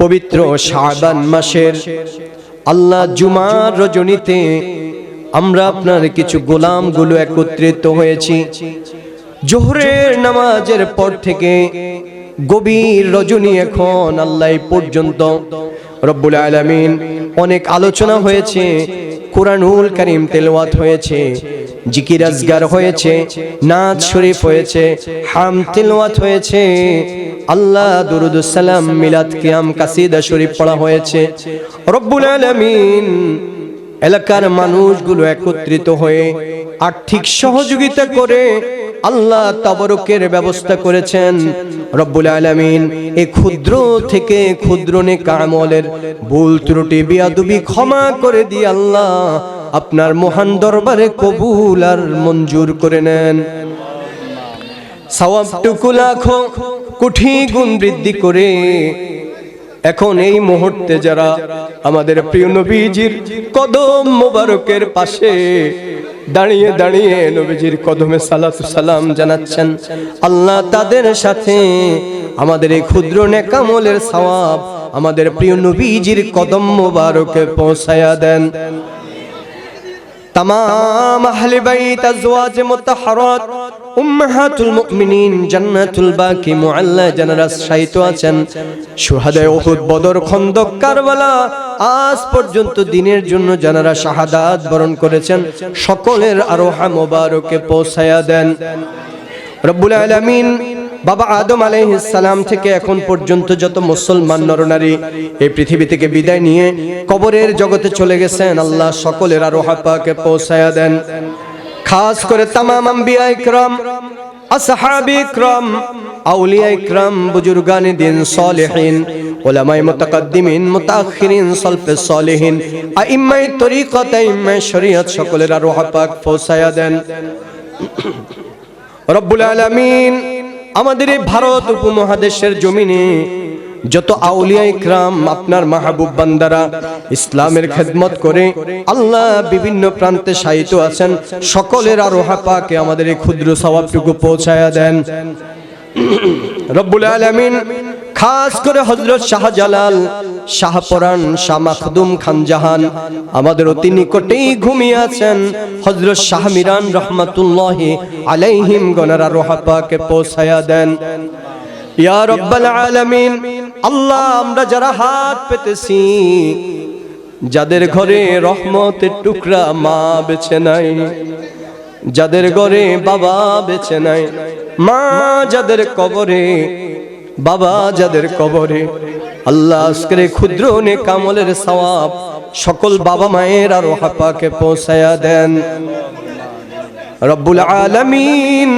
পবিত্র শাবান মাসের আল্লাহ জুমার রজনীতে আমরা আপনার কিছু গোলামগুলো একত্রিত হয়েছি। জোহরের নামাজের পর থেকে গভীর রজনী এখন আল্লাহ পর্যন্ত রব্বুল আলামিন অনেক আলোচনা হয়েছে, কোরআনুল করিম তেলওয়াত হয়েছে, জিকির আজগার হয়েছে, নাচ শরীফ হয়েছে, হাম তেলওয়াত হয়েছে, আল্লাহ দুরুদুস সালাম মিলাদ কিয়াম কাসিদা শরীফ পড়া হয়েছে। রব্বুল আলামিন এলাকার মানুষগুলো একত্রিত হয়ে আর্থিক সহযোগিতা করে আল্লাহ তাবরকের ব্যবস্থা করেছেন। রব্বুল আলামিন এই ক্ষুদ্র থেকে ক্ষুদ্র নেক আমলের ভুল ত্রুটি, বিয়াদুবি ক্ষমা করে দিয়ে আল্লাহ আপনার মহান দরবারে কবুল আর মঞ্জুর করে নেন। সওয়াবটুকু লাখো কোটি গুণ বৃদ্ধি করে এখন এই মুহূর্তে যারা আমাদের প্রিয় নবীজির কদম মোবারকের পাশে দাঁড়িয়ে দাঁড়িয়ে নবীজির কদমে সালাত সালাম জানাচ্ছেন, আল্লাহ তাদের সাথে আমাদের এই ক্ষুদ্র নেকামলের সওয়াব আমাদের প্রিয় নবীজির কদম মোবারকে পৌঁছায়া দেন। তাম আহলে বাইত আজওয়াজ মুতাহহারাত উম্মাহাতুল মুমিনিন জান্নাতুল বাকি মুআল্লা জানারা শায়িত আছেন। শুহাদায়ে উহুদ, বদর, খন্দক, কারবালা, আজ পর্যন্ত দিনের জন্য জানারা শাহাদাত বরণ করেছেন। সকলের আরোহা মোবারকে পৌঁছায়া দেন। রব্বুল আলামিন বাবা আদম সালাম থেকে এখন পর্যন্ত যত মুসলমান নরনারী এই পৃথিবী থেকে বিদায় নিয়ে কবরের জগতে চলে গেছেন, আল্লাহ সকলের আরোহা পাকে পৌঁছায়া দেন। খাস করে তামাম আম্বিয়া ইকরাম, আসহাবি ইকরাম, আউলিয়া ইকরাম, বুজুর্গানি দিন সালেহিন উলামায়ে মুতাকাদ্দিমিন, মুতাআখিরিন সালফে সালেহিন, আইম্মায়ে তরিকত, আইম্মায়ে শরীয়ত সকলের আরোহ পাক পৌঁছায়া দেন। রব্বুল আলামিন আমাদের এই ভারত উপমহাদেশের জমিনে যত আউলিয়া ইকরাম, আপনার মাহবুব বান্দারা ইসলামের খেদমত করে, আল্লাহ বিভিন্ন প্রান্তে সাহিত্য আছেন, সকলের আরোহা পাকে আমাদের এই ক্ষুদ্র স্বভাবটুকু পৌঁছায়া দেন। রব্বুল আলামিন, খাস করে হজরত শাহজালাল শাহপরান শাহ মাখদুম খান জাহান আমাদের অতি নিকটেই ঘুমিয়ে আছেন। হজরত শাহ মিরান রহমাতুল্লাহ আলাইহিম গনারা রোহা পাকে পৌঁছায়া দেন। ইয়া রব্বাল আলামিন আল্লাহ, আমরা যারা হাত পেতেছি, যাদের ঘরে রহমতের টুকরা মা বেছে নাই, যাদের ঘরে বাবা বেছে নাই, মা যাদের কবরে, বাবা যাদের কবরে, আল্লাহ আজকের ক্ষুদ্র নে কামলের সওয়াব সকল বাবা মায়ের আর হাপাকে পৌঁছায়া দেন। রব্বুল আলামিন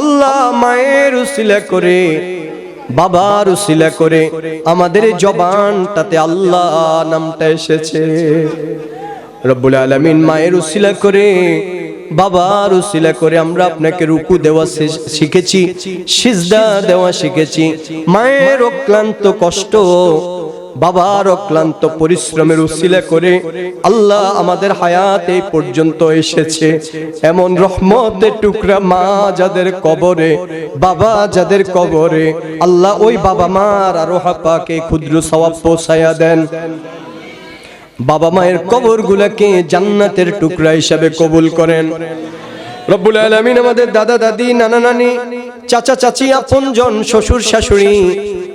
আল্লাহ মায়ের উসিলা করে বাবার উসিলা করে আমাদের এই জবানটাতে আল্লাহ নামটা এসেছে। রব্বুল আলমিন মায়ের উসিলা করে, বাবার উসিলা করে আমরা আপনাকে রুকু দেওয়া শিখেছি, সিজদা দেওয়া শিখেছি। মায়ের অক্লান্ত কষ্ট বাবার অক্লান্ত পরিশ্রমের উসিলা করে আল্লাহ আমাদের হায়াত এই পর্যন্ত এসেছে। এমন রহমতের টুকরা মা যাদের কবরে, বাবা যাদের কবরে, আল্লাহ ওই বাবা মার আরোহা পাকে ক্ষুদ্র সওয়াব পৌঁছায়া দেন। বাবা মায়ের কবর গুলাকে জান্নাতের টুকরা হিসাবে কবুল করেন। রব্বুল আলামিন আমাদের দাদা, দাদি, নানা, নানি, চাচা, চাচি, আপনজন, শ্বশুর, শাশুড়ি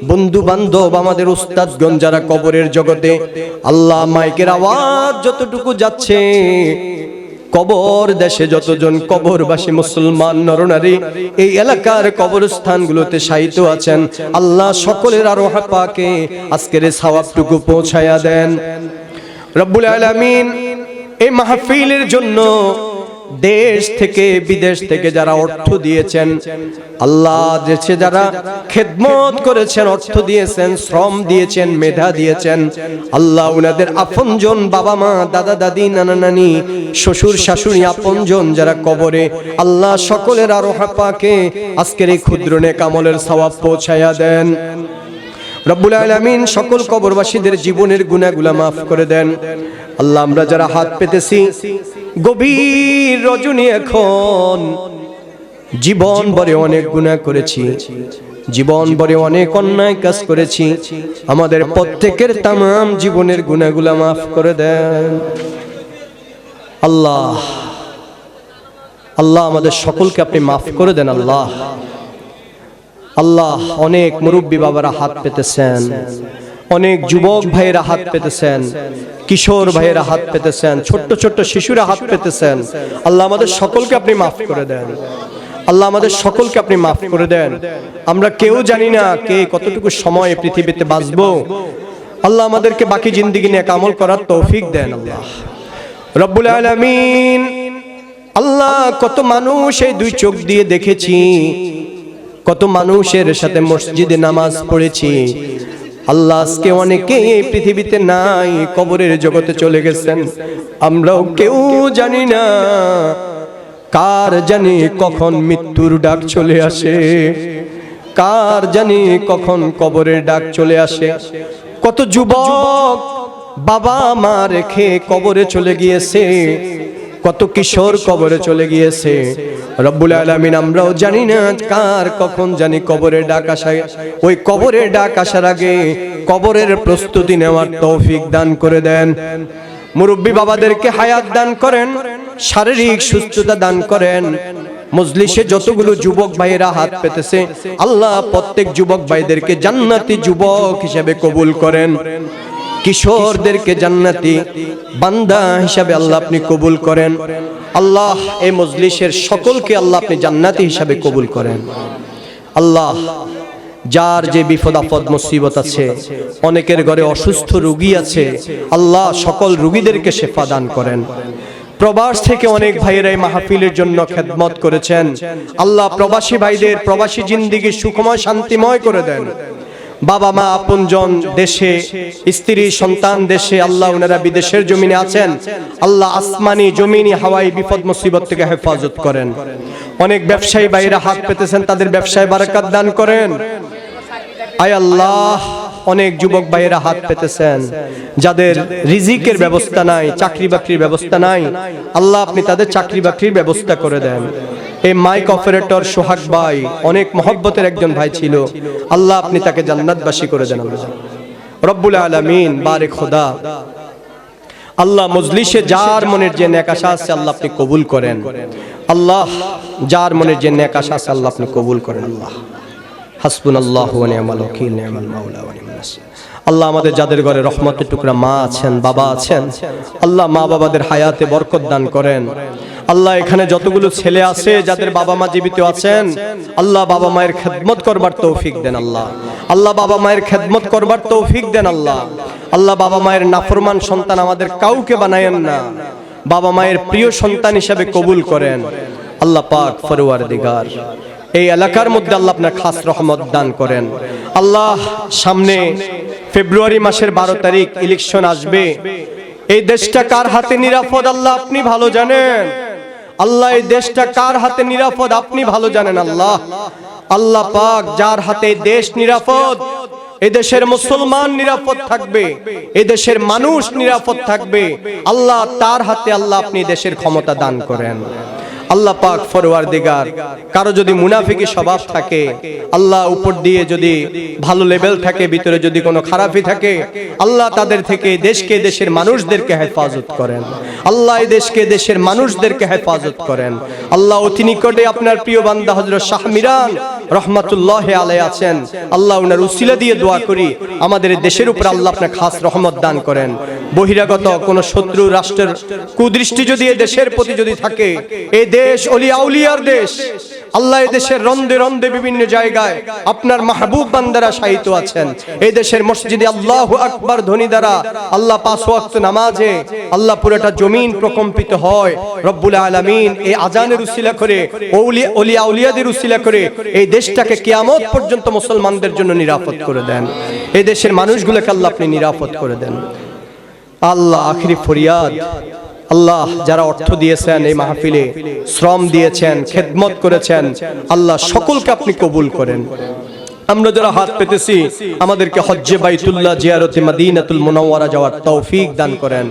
বন্ধু বান্ধব আমাদের উস্তাদগণ যারা কবরের জগতে, আল্লাহ মাইকের আওয়াজ যতটুকু যাচ্ছে, কবর দেশে যতজন কবরবাসী মুসলমান, নরনারী, এই এলাকার কবরস্থানগুলোতে সাহিত্য আছেন, আল্লাহ সকলের আরও পাকে আজকের সওয়াবটুকু পৌঁছায়া দেন। রব্বুল আলামিন এই মাহফিলের জন্য দেশ থেকে, বিদেশ থেকে যারা অর্থ দিয়েছেন, আল্লাহ দেশে যারা খেদমত করেছেন, অর্থ দিয়েছেন, শ্রম দিয়েছেন, মেধা দিয়েছেন, আল্লাহ উনাদের আপনজন বাবা মা, দাদা দাদি, নানা নানি, শ্বশুর শাশুড়ি, আপনজন যারা কবরে, আল্লাহ সকলের আরও পাকে আজকের এই ক্ষুদ্র নেকামলের সওয়াব পৌঁছায়া দেন। রব্বুল আলামিন সকল কবরবাসীদের জীবনের গুনাহগুলা মাফ করে দেন। আল্লাহ আমরা যারা হাত পেতেছি গভীর রজনী এখন। জীবন ভরে অনেক গুনাহ করেছি। জীবন ভরে অনেক অন্যায় কাজ করেছি। আমাদের প্রত্যেকের তামাম জীবনের গুণাগুলা মাফ করে দেন। আল্লাহ আল্লাহ আমাদের সকলকে আপনি মাফ করে দেন, আল্লাহ। আল্লাহ অনেক মুরব্বী বাবারা হাত পেতেছেন। অনেক যুবক ভাইয়েরা হাত পেতেছেন কিশোর ভাইয়েরা হাত পেতেছেন ছোট্ট ছোট্ট শিশুরা হাত পেতেছেন। আল্লাহ আমাদের সকলকে আপনি মাফ করে দেন। আল্লাহ আমাদের সকলকে আপনি মাফ করে দেন। আমরা কেউ জানি না কে কতটুকু সময় পৃথিবীতে বাঁচবো। আল্লাহ আমাদেরকে বাকি জিন্দিগি নিয়ে কামল করার তৌফিক দেন আল্লাহ। রব্বুল আলামিন আল্লাহ কত মানুষ এই দুই চোখ দিয়ে দেখেছি। কত মানুষের সাথে মসজিদে নামাজ পড়েছি। আল্লাহ আজকে অনেকে এই পৃথিবীতে নাই, কবরের জগতে চলে গেছেন। আমরাও কেউ জানি না কার জানি কখন মৃত্যুর ডাক চলে আসে, কার জানি কখন কবরের ডাক চলে আসে। কত যুবক বাবা মা রেখে কবরে চলে গিয়েছে কত কিশোর কবরে চলে গিয়েছে। রব্বুল আলামিন, আমরাও জানি না কার কখন জানি কবরে ডাক আসায়। ওই কবরে ডাক আসার আগে কবরের প্রস্তুতি নেওয়ার তৌফিক দান করে দেন। মুরব্বী বাবাদেরকে হায়াত দান করেন, শারীরিক সুস্থতা দান করেন। মজলিসে যতগুলো যুবক ভাইয়েরা হাত পেতেছে, আল্লাহ প্রত্যেক যুবক ভাইদেরকে জান্নাতি যুবক হিসেবে কবুল করেন। কিশোরদেরকে জান্নাতি বান্দা হিসাবে আল্লাহ আপনি কবুল করেন। আল্লাহ এই মজলিসের সকলকে আল্লাহ আপনি জান্নাতি হিসাবে কবুল করেন। আল্লাহ, যার যে বিপদ আপদ মুসিবত আছে, অনেকের ঘরে অসুস্থ রুগী আছে, আল্লাহ সকল রুগীদেরকে শেফা দান করেন। প্রবাস থেকে অনেক ভাইয়েরা এই মাহফিলের জন্য খেদমত করেছেন। আল্লাহ প্রবাসী ভাইদের প্রবাসী জিন্দিগি সুখময়, শান্তিময় করে দেন। বাবা, মা, আপনজন দেশে, স্ত্রী, সন্তান দেশে আল্লাহ ওনারা বিদেশের জমিনে আছেন। আল্লাহ আসমানি, জমিনি, হাওয়াই, বিপদ, মুসিবত থেকে হেফাজত করেন। অনেক ব্যবসায়ী বাইরে হাত পেতেছেন, তাদের ব্যবসায় বারাকাত দান করেন। আয় আল্লাহ! অনেক যুবক ভাইয়েরা হাত পেতেছেন, যাদের রিজিকের ব্যবস্থা নাই চাকরি বাকরির ব্যবস্থা নাই। আল্লাহ আপনি তাদের চাকরি বাকরির ব্যবস্থা করে দেন। এই মাইক অপারেটর সোহাগ ভাই অনেক মহব্বতের একজন ভাই ছিল। আল্লাহ আপনি তাকে জান্নাতবাসী করে দেন। রব্বুল আলামিন বারে খোদা। আল্লাহ মজলিসে যার মনের যে নেক আশা আছে আল্লাহ আপনি কবুল করেন। আল্লাহ, যার মনের যে নেক আশা আছে আল্লাহ আপনি কবুল করেন, আল্লাহ। আল্লাহ। আল্লাহ আমাদের যাদের ঘরে রহমতের টুকরা মা আছেন, বাবা আছেন, আল্লাহ মা বাবাদের হায়াতে বরকত দান করেন। আল্লাহ এখানে যতগুলো ছেলে আছে, যাদের বাবা মা জীবিত আছেন, আল্লাহ বাবা মায়ের খেদমত করবার তৌফিক দেন আল্লাহ। আল্লাহ বাবা মায়ের খেদমত করবার তৌফিক দেন আল্লাহ। আল্লাহ বাবা মায়ের নাফরমান সন্তান আমাদের কাউকে বানায়েন না। বাবা মায়ের প্রিয় সন্তান হিসাবে কবুল করেন। আল্লাহ পাক ফরওয়ার দিগার এই এলাকার মধ্যে আল্লাহ আপনার খাস রহমত দান করেন। আল্লাহ সামনে ফেব্রুয়ারি মাসের বারো তারিখ ইলেকশন আসবে। এই দেশটা কার হাতে নিরাপদ আল্লাহ আপনি ভালো জানেন? আল্লাহ, এই দেশটা কার হাতে নিরাপদ আপনি ভালো জানেন আল্লাহ? আল্লাহ পাক যার হাতে দেশ নিরাপদ এদেশের মুসলমান নিরাপদ থাকবে এদেশের মানুষ নিরাপদ থাকবে। আল্লাহ তার হাতে আল্লাহ আপনি দেশের ক্ষমতা দান করেন। আল্লাহ পাক ফরওয়ার দিগার কারও যদি মুনাফিকি স্বভাব থাকে, আল্লাহ উপর দিয়ে যদি ভালো লেভেল থাকে, ভিতরে যদি কোনো খারাপই থাকে, আল্লাহ তাদের থেকে দেশকে দেশের মানুষদেরকে হেফাজত করেন। আল্লাহ দেশকে দেশের মানুষদেরকে হেফাজত করেন। আল্লাহ অতি নিকটে আপনার প্রিয় বান্দা হজরত শাহ মিরান রহমাতুল্লাহ আলাই আছেন। আল্লাহ ওনার উসিলা দিয়ে দোয়া করি। আমাদের দেশের উপর আল্লাহ আপনার খাস রহমত দান করেন। বহিরাগত কোন শত্রু, রাষ্ট্রের কুদৃষ্টি যদি এ দেশের প্রতি যদি থাকে, এ দেশ অলি আউলিয়ার দেশ। আল্লাহ দেশের রন্দে রন্দে বিভিন্ন জায়গায় আপনার মাহবুব বান্দারা সাহিত্য আছেন। এই দেশের মসজিদে আল্লাহ আকবর ধ্বনি দ্বারা আল্লাহ পাঁচ ওয়াক্ত নামাজে আল্লাহ পুরোটা জমিন প্রকম্পিত হয়। রব্বুল আলামিন এই আজানের উসিলা করে ওলি অলি আউলিয়াদের উসিলা করে এই দেশটাকে কিয়ামত পর্যন্ত মুসলমানদের জন্য নিরাপদ করে দেন। এই দেশের মানুষগুলোকে আল্লাহ আপনি নিরাপদ করে দেন। আল্লাহ আখিরি ফরিয়াদ আল্লাহ যারা অর্থ দিয়েছেন এই মাহফিলে, শ্রম দিয়েছেন, খেদমত করেছেন, আল্লাহ সকলকে আপনি কবুল করেন। আমরা যারা হাত পেতেছি, আমাদেরকে হজ্জে বাইতুল্লাহ জিয়ারতে মাদিনাতুল মুনাওয়ারা যাওয়ার তৌফিক দান করেন।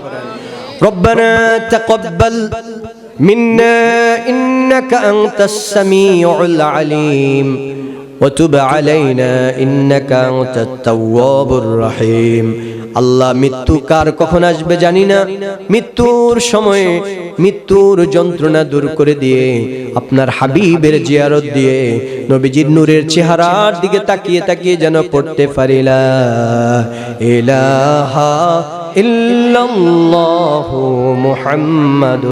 রব্বানা তাকাব্বাল মিন্না ইন্নাকা আনতাস সামিউল আলিম, ওয়া তুব আলাইনা ইন্নাকা আনতাত তাওয়াবুর রহিম। আল্লাহ মৃত্যু কার কখন আসবে জানি না। মৃত্যুর সময়ে মৃত্যুর যন্ত্রণা দূর করে দিয়ে আপনার হাবিবের জিয়ারত দিয়ে নবীজির নূরের চেহারার দিকে তাকিয়ে তাকিয়ে যেন পড়তে পারিলা ইলাহা ইল্লাল্লাহু মুহাম্মাদুর